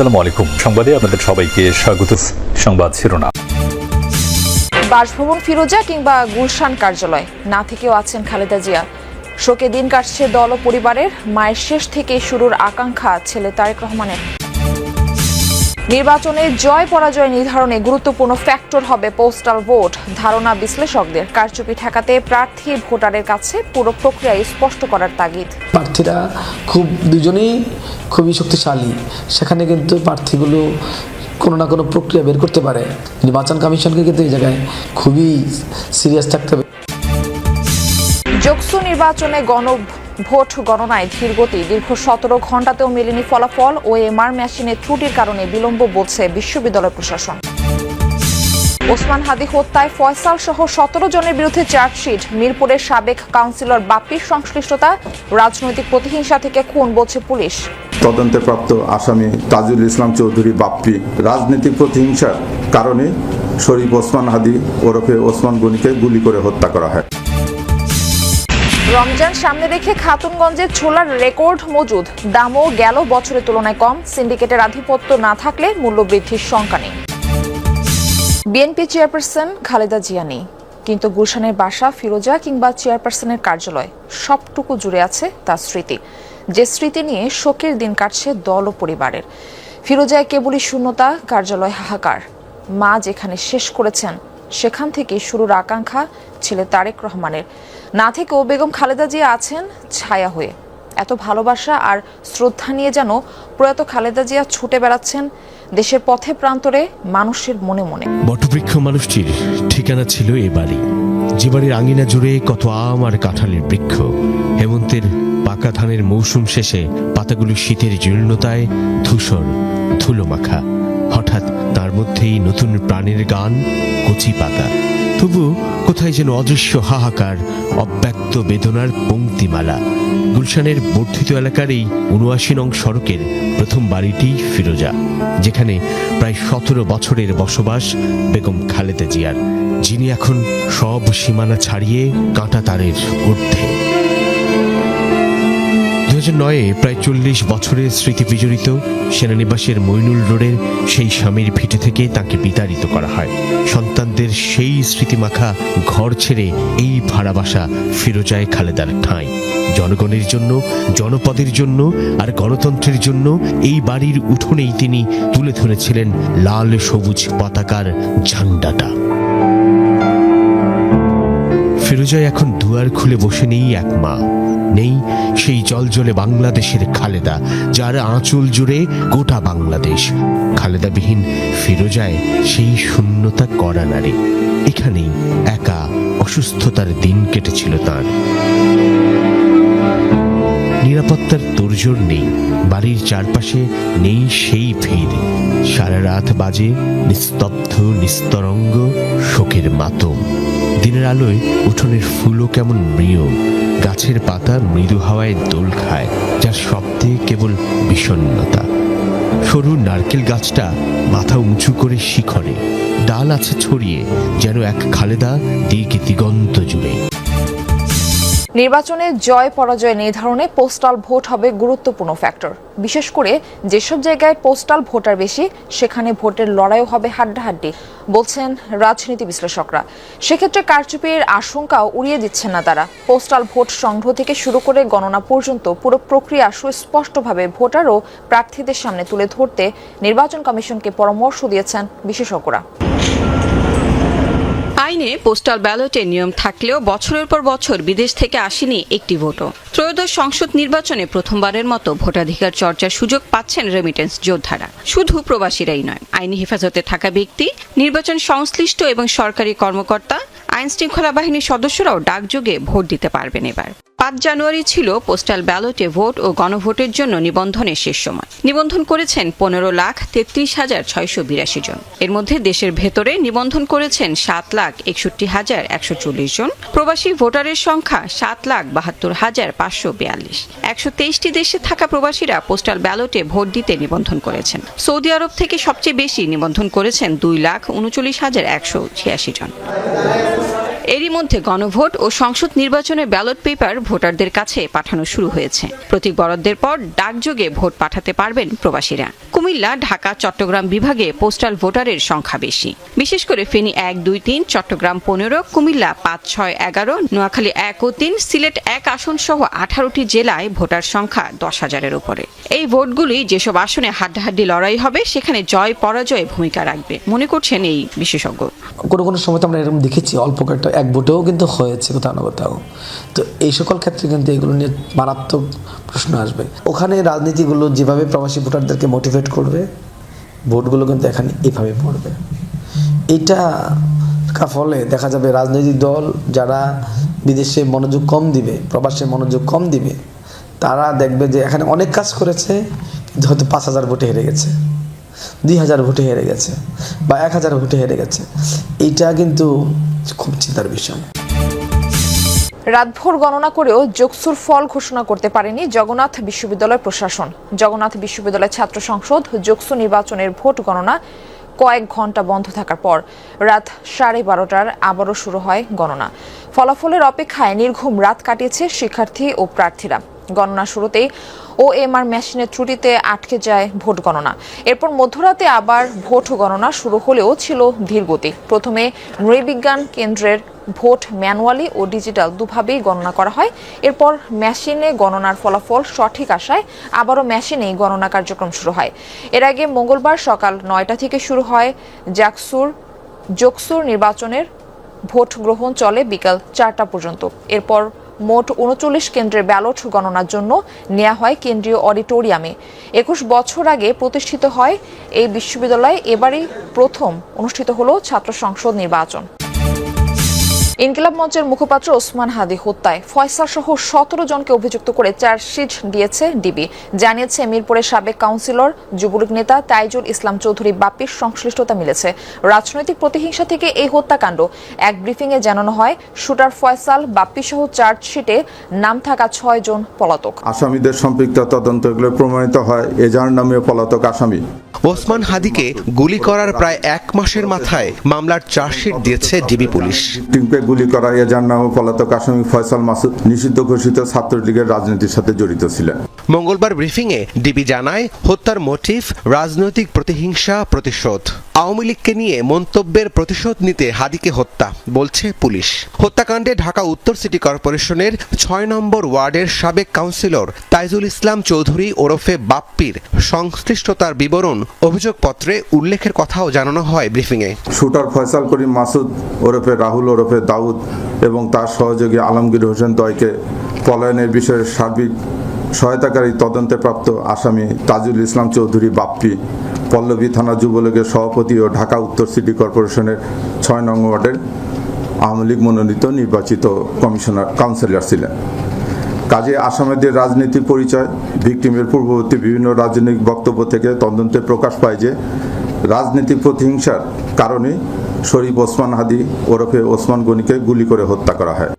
আসসালামু আলাইকুম। সংবাদে আপনাদের সবাইকে স্বাগত। সংবাদ শিরোনাম। বাসভবন ফিরোজা কিংবা গুলশান কার্যালয়। না থেকেও আছেন খালেদা জিয়া। শোকে দিন কাটছে দল ও পরিবারের। মায়ের শেষ থেকে শুরুর আকাঙ্ক্ষা ছেলে তারেক রহমানের। নির্বাচনে জয় পরাজয় নির্ধারণে গুরুত্বপূর্ণ ফ্যাক্টর হবে পোস্টাল ভোট ধারণা বিশ্লেষকদের। কারচুপি ঠেকাতে প্রার্থী ভোটারের কাছে পুরো প্রক্রিয়া স্পষ্ট করার তাগিদ। প্রার্থীরা খুব দুজনেই খুবই শক্তিশালী। সেখানে কিন্তু প্রার্থীগুলো কোনো না কোনো প্রক্রিয়া বের করতে পারে। নির্বাচন কমিশনকে কিন্তু এই জায়গায় খুবই সিরিয়াস থাকতে হবে। যোগসু নির্বাচনে গণ ভোট গণনায় ধীরগতি দীর্ঘ সতেরো ঘন্টাতেও মেলেনি ফলাফল। ও এমআর মেশিনের ত্রুটির কারণে বিলম্ব বলছে বিশ্ববিদ্যালয় প্রশাসন। ওসমান হাদি হত্যায় ফয়সাল সহ সতেরো জনের বিরুদ্ধে চার্জশিট। মিরপুরের সাবেক কাউন্সিলর বাপ্পির সংশ্লিষ্টতা। রাজনৈতিক প্রতিহিংসা থেকে খুন বলছে পুলিশ। তদন্তে প্রাপ্ত আসামি তাজুল ইসলাম চৌধুরী বাপ্পি। রাজনৈতিক প্রতিহিংসার কারণে শরীফ ওসমান হাদি ওরফে ওসমান গনিকে গুলি করে হত্যা করা হয়। রমজান সামনে রেখে খাতুনগঞ্জে ছোলার রেকর্ড মজুদ। দামও গেল বছরের তুলনায় কম। সিন্ডিকেটের আধিপত্য না থাকলে মূল্যবৃদ্ধির শঙ্কা নেই। বিএনপি চেয়ারপারসন খালেদা জিয়া নেই। কিন্তু গুলশানের বাসা, ফিরোজা কিংবা চেয়ারপারসনের কার্যালয়, সবটুকু জুড়ে আছে তার স্মৃতি। যে স্মৃতি নিয়ে শোকের দিন কাটছে দল ও পরিবারের। ফিরোজায় কেবলই শূন্যতা, কার্যালয় হাহাকার। মা যেখানে শেষ করেছেন সেখান থেকে শুরুর আকাঙ্ক্ষা ছেলে তারেক রহমানের। না থেকেও বেগম খালেদা জিয়া আছেন, ছায়া হয়ে। এত ভালোবাসা আর শ্রদ্ধা নিয়ে যেন প্রয়াত খালেদা জিয়া ছুটে বেড়াচ্ছেন দেশের পথে প্রান্তরে মানুষের মনে মনে। বটবৃক্ষ মানুষটির ঠিকানা ছিল এ বাড়ি। যে বাড়ির আঙিনা জুড়ে কত আম আর কাঁঠালের বৃক্ষ। হেমন্তের পাকা ধানের মৌসুম শেষে পাতাগুলো শীতের জীর্ণতায় ধূসর ধুলো মাখা হঠাৎ তার মধ্যেই নতুন প্রাণের গান কচি পাতা। তবু কোথায় যেন অদৃশ্য হাহাকার, অব্যক্ত বেদনার পঙ্ক্তিমালা। গুলশানের বর্ধিত এলাকার এই উনআশি নং সড়কের প্রথম বাড়িটি ফিরোজা, যেখানে প্রায় সতেরো বছরের বসবাস বেগম খালেদা জিয়ার। যিনি এখন সব সীমানা ছাড়িয়ে কাঁটা তারের ঊর্ধ্বে। হাজার নয়ে প্রায় চল্লিশ বছরের স্মৃতি বিজড়িত সেনানিবাসের মইনুল রোডের সেই স্বামীর ভিটে থেকে তাকে বিতাড়িত করা হয়। সন্তানদের সেই স্মৃতিমাখা ঘর ছেড়ে এই ভাড়া বাসা ফিরোজায় খালেদার ঠাঁই। জনগণের জন্য, জনপদের জন্য আর গণতন্ত্রের জন্য এই বাড়ির উঠোনেই তিনি তুলে ধরেছিলেন লাল সবুজ পতাকার ঝান্ডাটা। ফিরোজায় এখন দুয়ার খুলে বসে নেই এক মা। নেই সেই জলজলে বাংলাদেশের খালেদা, যার আঁচল জুড়ে গোটা বাংলাদেশ। খালেদাবিহীন ফিরোজায় সেই শূন্যতা করা নারী এখানেই একা অসুস্থতার দিন কেটেছিল তার। নিরাপত্তার তোড়জোড় নেই, বাড়ির চারপাশে নেই সেই ভিড়। সারা রাত বাজে নিস্তব্ধ, নিস্তরঙ্গ শোকের মাতম। দিনের আলোয় উঠোনের ফুলও কেমন মৃয়। গাছের পাতা মৃদু হাওয়ায় দোল খায়, যার শব্দে কেবল বিষণ্নতা সরু নারকেল গাছটা মাথা উঁচু করে শিখরে, ডাল আছে ছড়িয়ে, যেন এক খালেদা দিকে দিগন্ত জুড়ে। নির্বাচনে জয়, পরাজয় নির্ধারণে পোস্টাল ভোট হবে গুরুত্বপূর্ণ ফ্যাক্টর বিশেষ করে যেসব জায়গায় পোস্টাল ভোটার বেশি, সেখানে ভোটের লড়াইও হবে হাড্ডাহাড্ডি, বলছেন রাজনীতি বিশ্লেষকরা। সেক্ষেত্রে কারচুপির আশঙ্কাও উড়িয়ে দিচ্ছেন না তারা। পোস্টাল ভোট সংগ্রহ থেকে শুরু করে গণনা পর্যন্ত পুরো প্রক্রিয়া সুস্পষ্টভাবে ভোটার ও প্রার্থীদের সামনে তুলে ধরতে নির্বাচন কমিশনকে পরামর্শ দিয়েছেন বিশেষজ্ঞরা। আইনে পোস্টাল ব্যালটের নিয়ম থাকলেও বছরের পর বছর বিদেশ থেকে আসেনি একটি ভোটও। ত্রয়োদশ সংসদ নির্বাচনে প্রথমবারের মতো ভোটাধিকার চর্চার সুযোগ পাচ্ছেন রেমিটেন্স যোদ্ধারা। শুধু প্রবাসীরাই নয়, আইনি হেফাজতে থাকা ব্যক্তি, নির্বাচন সংশ্লিষ্ট এবং সরকারি কর্মকর্তা আইন শৃঙ্খলা বাহিনীর সদস্যরাও ডাকযোগে ভোট দিতে পারবেন এবার। পাঁচ জানুয়ারি ছিল পোস্টাল ব্যালটে ভোট ও গণভোটের জন্য নিবন্ধনের শেষ সময়। নিবন্ধন করেছেন পনেরো লাখ তেত্রিশ হাজার ছয়শো বিরাশি জন। এর মধ্যে দেশের ভেতরে নিবন্ধন করেছেন সাত লাখ একষট্টি হাজার একশো চল্লিশ জন। প্রবাসী ভোটারের সংখ্যা সাত লাখ বাহাত্তর হাজার পাঁচশো বিয়াল্লিশ। একশো তেইশটি দেশে থাকা প্রবাসীরা পোস্টাল ব্যালটে ভোট দিতে নিবন্ধন করেছেন। সৌদি আরব থেকে সবচেয়ে বেশি নিবন্ধন করেছেন দুই লাখ উনচল্লিশ হাজার একশো ছিয়াশি জন। এরই মধ্যে গণভোট ও সংসদ নির্বাচনের ব্যালট পেপার ভোটারদের কাছে পাঠানো শুরু হয়েছে। প্রতীক বরাদ্দের পর ডাকযোগে ভোট পাঠাতে পারবেন প্রবাসীরা। কুমিল্লা, ঢাকা, চট্টগ্রাম বিভাগে পোস্টাল ভোটারের সংখ্যা বেশি। বিশেষ করে ফেনী এক, দুই, তিন, চট্টগ্রাম পনেরো, কুমিল্লা পাঁচ, ছয়, এগারো, নোয়াখালী এক ও তিন, সিলেট এক আসন সহ আঠারোটি জেলায় ভোটার সংখ্যা দশ হাজারের উপরে। এই ভোটগুলি যেসব আসনে হাড্ডাহাড্ডি লড়াই হবে, সেখানে জয় পরাজয় ভূমিকা রাখবে, মনে করছেন এই বিশেষজ্ঞ। কোনো কোনো সময় আমরা এরকম দেখেছি, অল্প কয়েকটা এক ভোটেও কিন্তু হয়েছে কোথাও না কোথাও। তো এই সকল ক্ষেত্রে কিন্তু এগুলো নিয়ে মারাত্মক প্রশ্ন আসবে। ওখানে রাজনীতিগুলো যেভাবে প্রবাসী ভোটারদেরকে মোটিভেট করবে, ভোটগুলো কিন্তু এখানে এভাবে পড়বে। এটা ফলে দেখা যাবে রাজনৈতিক দল যারা বিদেশে মনোযোগ কম দিবে, প্রবাসে মনোযোগ কম দিবে, তারা দেখবে যে এখানে অনেক কাজ করেছে, কিন্তু হয়তো পাঁচ হাজার ভোটে হেরে গেছে, দুই হাজার ভোটে হেরে গেছে বা এক হাজার ভোটে হেরে গেছে। এইটা কিন্তু খুব চিন্তার বিষয়। রাতভর গণনা করেও যোগসুর ফল ঘোষণা করতে পারেনি জগন্নাথ বিশ্ববিদ্যালয় প্রশাসন। জগন্নাথ বিশ্ববিদ্যালয় ছাত্র সংসদ যোগসু নির্বাচনের ভোট গণনা কয়েক ঘণ্টা বন্ধ থাকার পর রাত সাড়ে বারোটার আবারও শুরু হয় গণনা। ফলাফলের অপেক্ষায় নির্ঘুম রাত কাটিয়েছে শিক্ষার্থী ও প্রার্থীরা। গণনা শুরুতেই ও এম আর মেশিনের ত্রুটিতে আটকে যায় ভোট গণনা। এরপর মধ্যরাতে আবার ভোট গণনা শুরু হলেও ছিল ধীরগতি প্রথমে নৃবিজ্ঞান কেন্দ্রের ভোট ম্যানুয়ালি ও ডিজিটাল দুভাবেই গণনা করা হয়। এরপর মেশিনে গণনার ফলাফল সঠিক আসায় আবারও মেশিনেই গণনা কার্যক্রম শুরু হয়। এর আগে মঙ্গলবার সকাল নয়টা থেকে শুরু হয় জাকসুর, জোকসুর নির্বাচনের। ভোট গ্রহণ চলে বিকাল চারটা পর্যন্ত। এরপর মোট উনচল্লিশ কেন্দ্রের ব্যালট গণনার জন্য নেওয়া হয় কেন্দ্রীয় অডিটোরিয়ামে। একুশ বছর আগে প্রতিষ্ঠিত হয় এই বিশ্ববিদ্যালয়ে, এবারই প্রথম অনুষ্ঠিত হল ছাত্র সংসদ নির্বাচন। ইনকিলাব মঞ্চের মুখপাত্র ওসমান হাদি হত্যায় ফয়সাল সহ সতেরো জনকে অভিযুক্ত করে চার্জশিট দিয়েছে ডিবি। জানিয়েছে, মিরপুরের সাবেক কাউন্সিলর, যুবলীগ নেতা তাইজুল ইসলাম চৌধুরী বাপ্পির সংশ্লিষ্টতা মিলেছে। রাজনৈতিক প্রতিহিংসা থেকে এই হত্যাকাণ্ড। এক ব্রিফিংয়ে জানানো হয়, শুটার ফয়সাল, বাপ্পি সহ চার্জশিটে নাম থাকা ছয় জন পলাতক। আসামিদের সম্পৃক্ত তদন্ত প্রমাণিত হয়। এজার নামে পলাতক আসামি। ওসমান হাদিকে গুলি করার প্রায় এক মাসের মাথায় মামলার চার্জশিট দিয়েছে ডিবি পুলিশ। টিমকে গুলি করা এজার নামে পলাতক আসামি ফয়সাল মাসুদ নিষিদ্ধ ঘোষিত ছাত্রলীগের রাজনীতির সাথে জড়িত ছিলেন। মঙ্গলবার ব্রিফিংয়ে ডিবি জানায় হত্যার মোটিভ রাজনৈতিক প্রতিহিংসা প্রতিশোধ। আওয়ামী লীগকে নিয়ে মন্তব্যের প্রতিশোধ নিতে হাদিকে হত্যা বলছে পুলিশ। হত্যাকাণ্ডে ঢাকা উত্তর সিটি কর্পোরেশনের ছয় নম্বর ওয়ার্ডের সাবেক কাউন্সিলর তাইজুল ইসলাম চৌধুরী ওরফে বাপ্পির সংশ্লিষ্টতার বিবরণ অভিযোগপত্রে উল্লেখের কথাও জানানো হয় ব্রিফিংয়ে শুটার ফয়সাল করিম মাসুদ ওরফে রাহুল, ওরফে দাউদ এবং তার সহযোগী আলমগীর হোসেন দয়কে পলায়নের বিষয়ে সার্বিক সহায়তাকারী তদন্তে প্রাপ্ত আসামি তাজুল ইসলাম চৌধুরী বাপ্পি, পল্লবী থানা যুবলীগের সভাপতি ও ঢাকা উত্তর সিটি কর্পোরেশনের ছয় নং ওয়ার্ডের আওয়ামী লীগ মনোনীত নির্বাচিত কমিশনার কাউন্সিলর ছিলেন। কাজে আসামিদের রাজনীতির পরিচয়, ভিক্টিমের পূর্ববর্তী বিভিন্ন রাজনৈতিক বক্তব্য থেকে তদন্তে প্রকাশ পায় যে রাজনৈতিক প্রতিহিংসার কারণে শরীফ ওসমান হাদি ওরফে ওসমান গনিকে গুলি করে হত্যা করা হয়।